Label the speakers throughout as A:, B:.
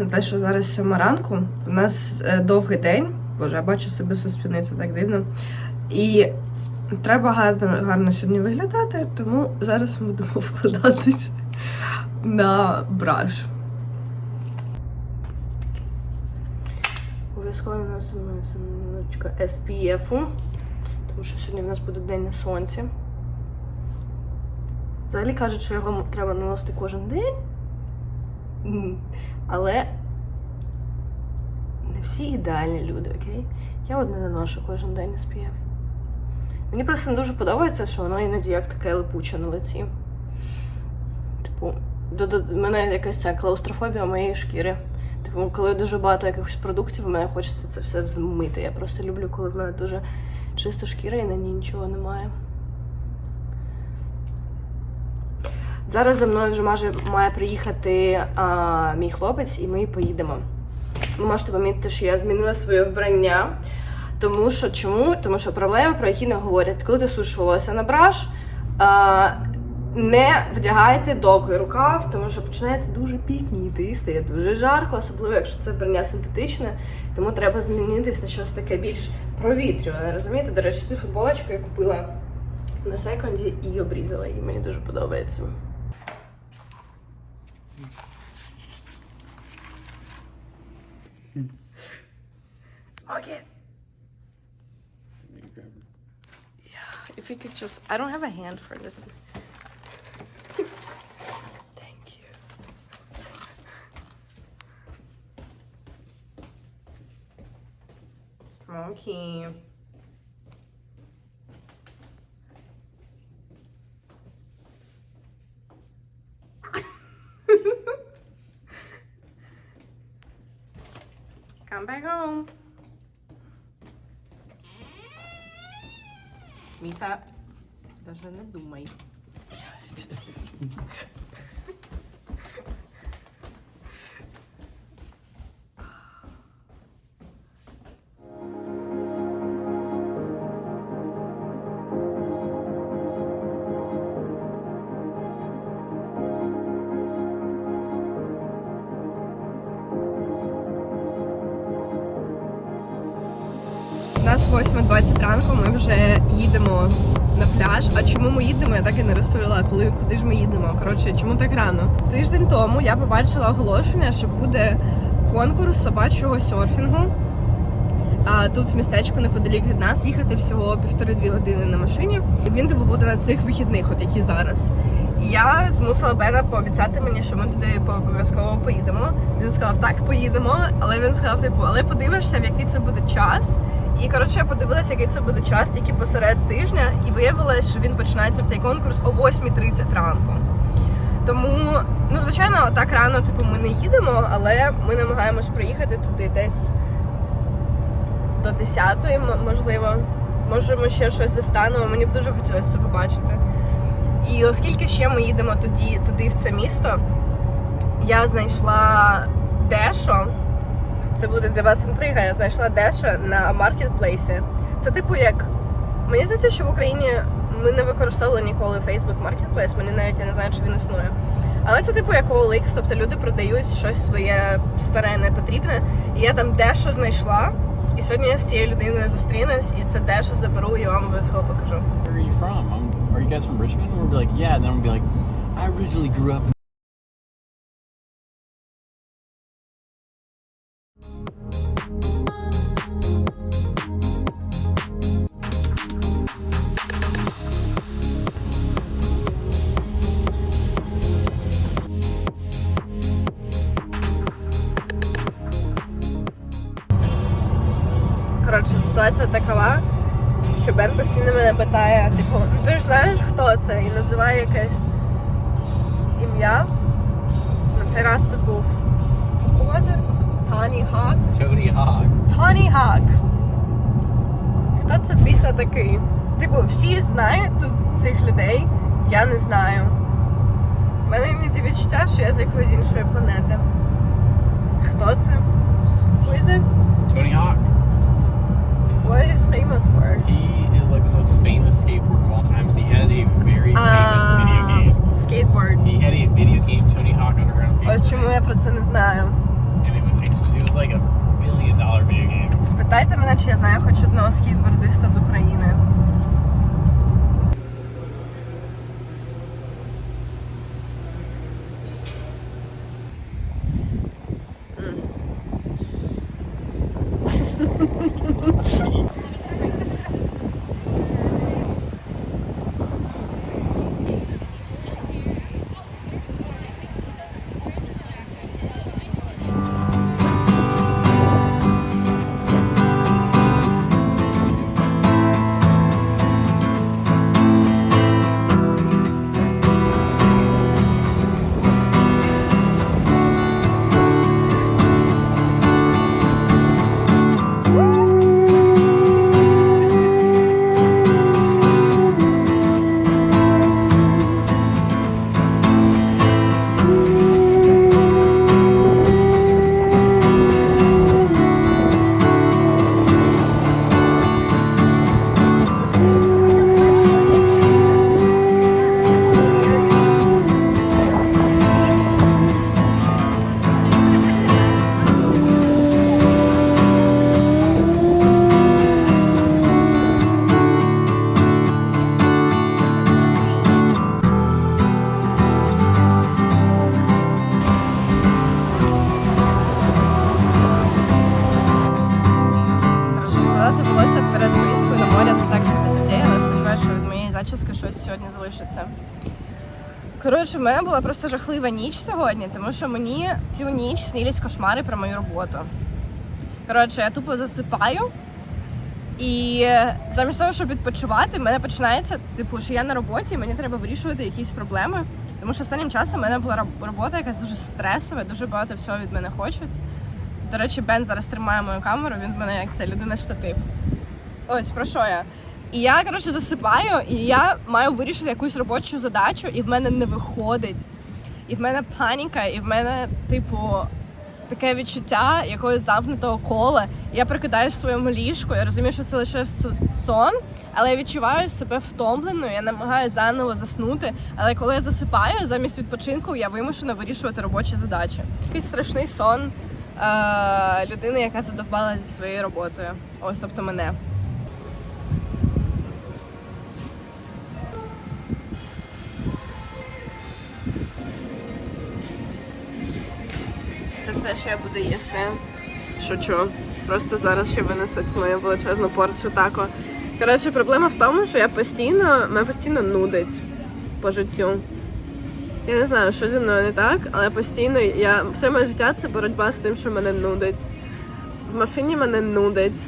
A: на те, що зараз сьома ранку. У нас е, довгий день. Боже, я бачу себе со спини, це так дивно. І треба гарно, гарно сьогодні виглядати, тому зараз ми будемо вкладатись на браш. Обов'язково наносимо сумочка SPF, тому що сьогодні в нас буде день на сонці. Взагалі кажуть, що його треба наносити кожен день. Але не всі ідеальні люди, окей? Я от не наношу кожен день SPF. Мені просто не дуже подобається, що воно іноді як таке липуче на лиці. Типу, до, до, мене якась ця клаустрофобія моєї шкіри. Типу, коли дуже багато якихось продуктів, мене хочеться це все змити. Я просто люблю, коли в мене дуже чиста шкіра і на ній нічого немає. Зараз за мною вже має, має приїхати а, мій хлопець, і ми поїдемо. Ви можете помітити, що я змінила своє вбрання. Тому що чому? Тому що проблеми, про які не говорять, коли ти сушиш волосся на браш, а, не вдягайте довгий рукав, тому що починаєте дуже пітніти і стає дуже жарко, особливо якщо це вбрання синтетичне. Тому треба змінитись на щось таке більш провітрюване. Розумієте? До речі, цю футболочку я купила на секунді і обрізала її. Мені дуже подобається. Smoke Yeah, If you could just, I don't have a hand for this. Thank you. Smoky. Даже не думай. 8.20 ранку, ми вже їдемо на пляж. А чому ми їдемо, я так і не розповіла, коли куди ж ми їдемо. Коротше, чому так рано? Тиждень тому я побачила оголошення, що буде конкурс собачого серфінгу. А тут в містечку неподалік від нас їхати всього півтори-дві години на машині. Він типу буде на цих вихідних, от які зараз. І я змусила Бена пообіцяти мені, що ми туди обов'язково поїдемо. Він сказав, так, поїдемо, але він сказав, типу, але подивишся, в який це буде час. І коротше, я подивилася, який це буде час, тільки посеред тижня, і виявилось, що він починається цей конкурс о 8.30 ранку. Тому, ну звичайно, так рано, типу, ми не їдемо, але ми намагаємось приїхати туди десь до 10-ї, можливо. Може, ми ще щось застанемо. Мені б дуже хотілося це побачити. І оскільки ще ми їдемо тоді, туди, в це місто, я знайшла дешо. Це буде для вас інтрига. Я знайшла дешо на маркетплейсі. Це типу як. Мені здається, що в Україні ми не використовували ніколи Facebook Marketplace, мені навіть я не знаю, чи він існує. Але це типу як OLX, тобто люди продають щось своє старе, непотрібне. І я там дещо знайшла. І сьогодні я з цією людиною зустрінусь, і це дещо заберу і вам обов'язково покажу.
B: Where are you from? Are you guys from Richmond? We'll be like, yeah. And then we'll be like, I originally grew up in.
A: Коротше, ситуація такова, що Бен постійно мене питає, типу, ну ти ж знаєш, хто це? І називає якесь ім'я. На цей раз це був. Was it? Тоні Хак. Тоні Хак. Хто це біса такий? Типу, всі знають тут цих людей, я не знаю. У мене іноді відчуття, що я з якоїсь іншої планети. Хто це? Who is it?
B: Tony Hawk.
A: What is famous for?
C: He is like the most famous skateboarder of all time. So he had a very Uh, famous video game.
A: skateboard.
C: He had a video game, Tony Hawk Underground Skateboard.
A: Почему я пацаны знаю?
C: And
A: it was it was like a billion dollar video game. Спитайте мене, чи я знаю хоч одного скейтбордиста з України. Коротше, в мене була просто жахлива ніч сьогодні, тому що мені цілу ніч снились кошмари про мою роботу. Коротше, я тупо засипаю, і замість того, щоб відпочивати, в мене починається, типу, що я на роботі, і мені треба вирішувати якісь проблеми. Тому що останнім часом в мене була робота якась дуже стресова, дуже багато всього від мене хочуть. До речі, Бен зараз тримає мою камеру, він в мене як це людина штатив. Ось про що я. І я, коротше, засипаю, і я маю вирішити якусь робочу задачу, і в мене не виходить. І в мене паніка, і в мене, типу, таке відчуття якогось замкнутого кола. Я прикидаюсь в своєму ліжку, я розумію, що це лише сон, але я відчуваю себе втомленою, я намагаюся заново заснути. Але коли я засипаю, замість відпочинку я вимушена вирішувати робочі задачі. Якийсь страшний сон е- людини, яка задовбала зі своєю роботою. Ось, тобто мене. Все, що я буду їсти. Шучу. Просто зараз ще винесуть мою величезну порцію тако. Коротше, проблема в тому, що я постійно, мене постійно нудить по життю. Я не знаю, що зі мною не так, але постійно я все моє життя це боротьба з тим, що мене нудить. В машині мене нудить,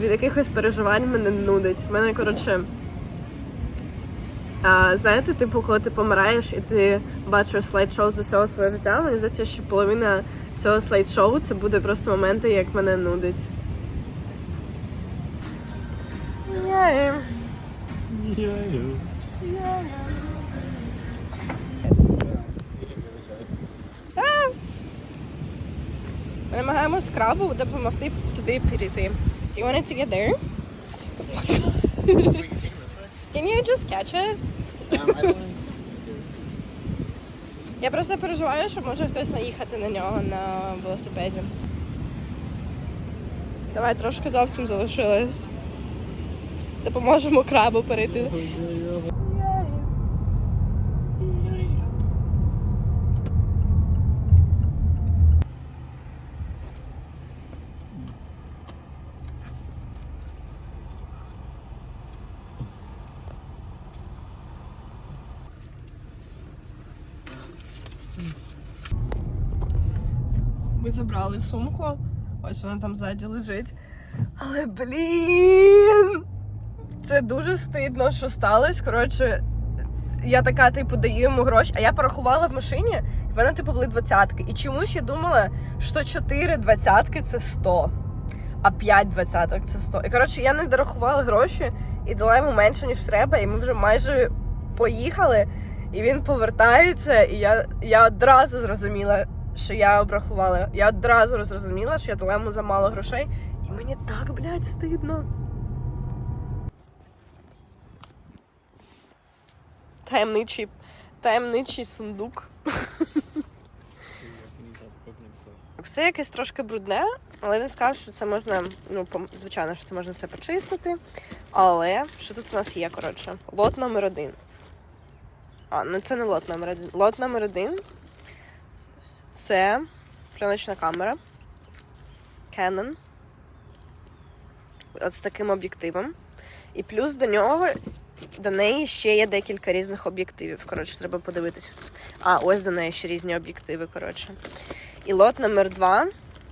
A: від якихось переживань мене нудить. В мене, коротше. А, знаєте, типу, коли ти помираєш і ти бачиш слайд-шоу з усього своє життя, мені здається, що половина цього слайд-шоу це буде просто моменти, як мене нудить. Yeah. Так. Ми намагаємось крабу допомогти туди перейти. Do you want it to get there? Can you just catch it? Я просто переживаю, що може хтось наїхати на нього на велосипеді. Давай трошки зовсім залишилось. Допоможемо крабу перейти. Забрали сумку. Ось вона там ззаді лежить. Але блін! Це дуже стидно, що сталося. Коротше, я така, типу, даю йому гроші, а я порахувала в машині, і в типу були двадцятки. І чомусь я думала, що 4 двадцятки це 100, а 5 двадцяток це 100. І коротше, я не дорахувала гроші і дала йому менше, ніж треба, і ми вже майже поїхали. І він повертається, і я, я одразу зрозуміла, що я обрахувала. Я одразу зрозуміла, що я дала йому замало грошей, і мені так, блядь, стидно. Таємничий, таємничий сундук. Все якесь трошки брудне, Але він сказав, що це можна, ну, звичайно, що це можна все почистити. Але що тут у нас є, коротше? Лот номер один. А, ну це не лот номер один. Лот номер один це пленочна камера Canon. От з таким об'єктивом. І плюс до нього, до неї ще є декілька різних об'єктивів. Коротше, треба подивитись. А, ось до неї ще різні об'єктиви, коротше. І лот номер два.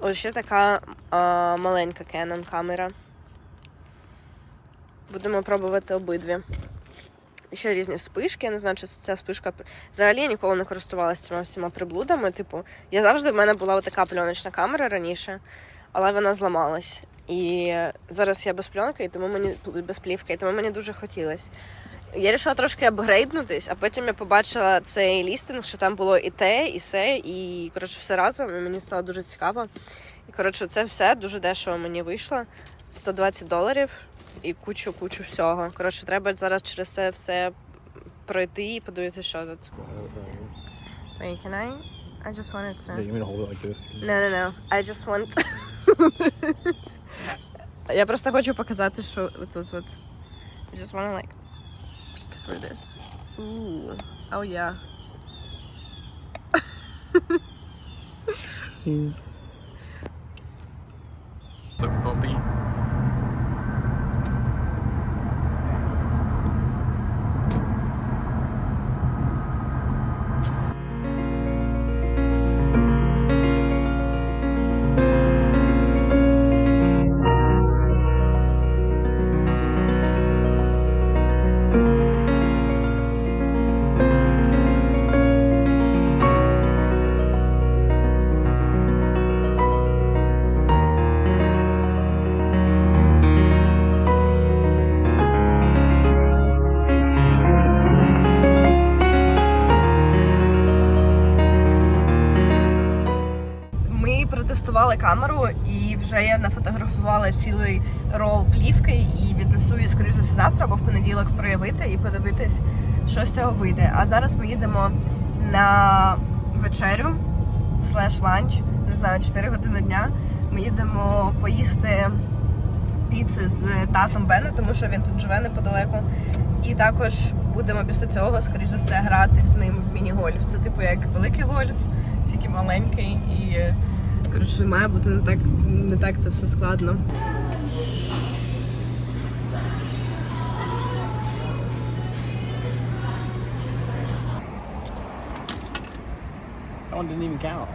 A: Ось ще така а, маленька Canon камера. Будемо пробувати обидві. Ще різні вспишки. Я не знаю, чи ця вспишка. Взагалі я ніколи не користувалася цими всіма приблудами. Типу, я завжди в мене була така пленочна камера раніше, але вона зламалась. І зараз я без пленки, і тому мені без плівки, і тому мені дуже хотілося. Я вирішила трошки апгрейднутись, а потім я побачила цей лістинг, що там було і те, і се, і коротше все разом. І мені стало дуже цікаво. І коротше, це все дуже дешево мені вийшло. 120 доларів і кучу кучу всього. Коротше, треба зараз через це все пройти і подивитися, що тут. Wait, can I? I just wanted to.
B: Yeah, you mean hold it like this?
A: No, no, no. I just want. Я просто хочу показати, що тут от. I just wanna like peek through this. Ooh. Oh yeah.
C: So
A: протестували камеру і вже я нафотографувала цілий рол плівки і віднесу її, скоріш за все, завтра або в понеділок проявити і подивитись, що з цього вийде. А зараз ми їдемо на вечерю слеш ланч, не знаю, 4 години дня. Ми їдемо поїсти піци з татом Бена, тому що він тут живе неподалеку. І також будемо після цього, скоріш за все, грати з ним в міні-гольф. Це типу як великий гольф, тільки маленький і коротше має бути не так, не так це все складно.
B: Didn't even count.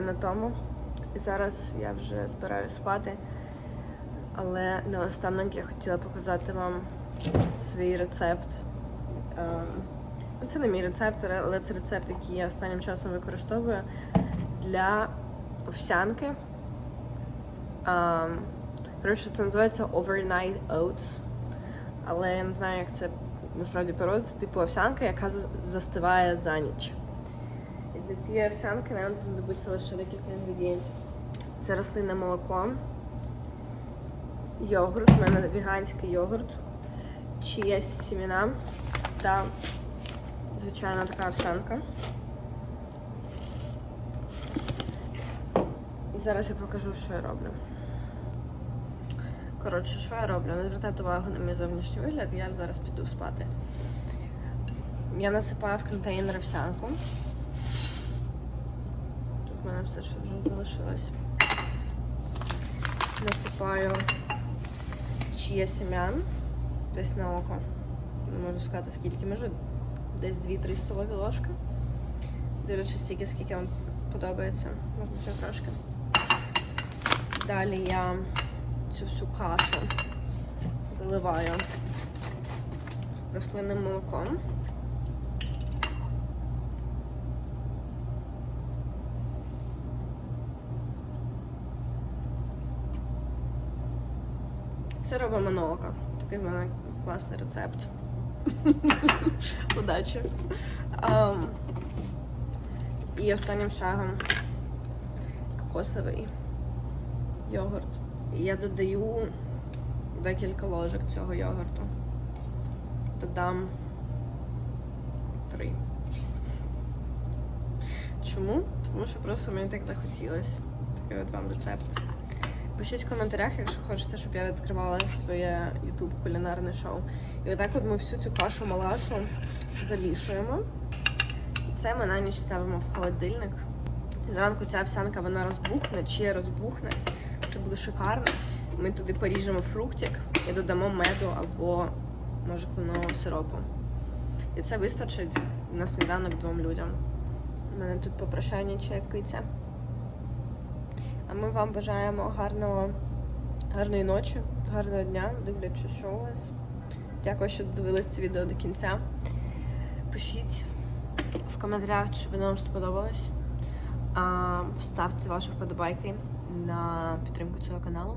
A: Десь годину тому. І зараз я вже збираюся спати. Але наостанок я хотіла показати вам свій рецепт. Ем, ну, Це не мій рецепт, але це рецепт, який я останнім часом використовую для овсянки. Ем, Коротше, це називається Overnight Oats. Але я не знаю, як це насправді переводиться. Типу овсянка, яка застиває за ніч. Для цієї овсянки нам знадобиться лише декілька інгредієнтів. Це рослинне молоко, йогурт, у мене веганський йогурт, чия сімена та звичайна така овсянка. І зараз я покажу, що я роблю. Коротше, що я роблю? Не звертайте увагу на мій зовнішній вигляд, я зараз піду спати. Я насипаю в контейнер овсянку. Мене все ще вже залишилось. Насипаю чия сім'ян, десь на око. Не можу сказати скільки, може десь 2-3 столові ложки. Дивлячись стільки, скільки вам подобається. Може, ще трошки. Далі я цю всю кашу заливаю рослинним молоком. Це робимо на око. Такий в мене класний рецепт. Удачі. Ам, і останнім шагом кокосовий йогурт. І я додаю декілька ложок цього йогурту. Додам три. Чому? Тому що просто мені так захотілося. Такий от вам рецепт. Пишіть в коментарях, якщо хочете, щоб я відкривала своє YouTube кулінарне шоу. І отак от ми всю цю кашу малашу замішуємо. І це ми на ніч ставимо в холодильник. І зранку ця овсянка вона розбухне, чи розбухне. Це буде шикарно. Ми туди поріжемо фруктик і додамо меду або може кленового сиропу. І це вистачить на сніданок двом людям. У мене тут попрошайня чи киця. А ми вам бажаємо гарного, гарної ночі, гарного дня, дивлячись, що у вас. Дякую, що додивились це відео до кінця. Пишіть в коментарях, чи воно вам сподобалось. А, Вставте ваші вподобайки на підтримку цього каналу.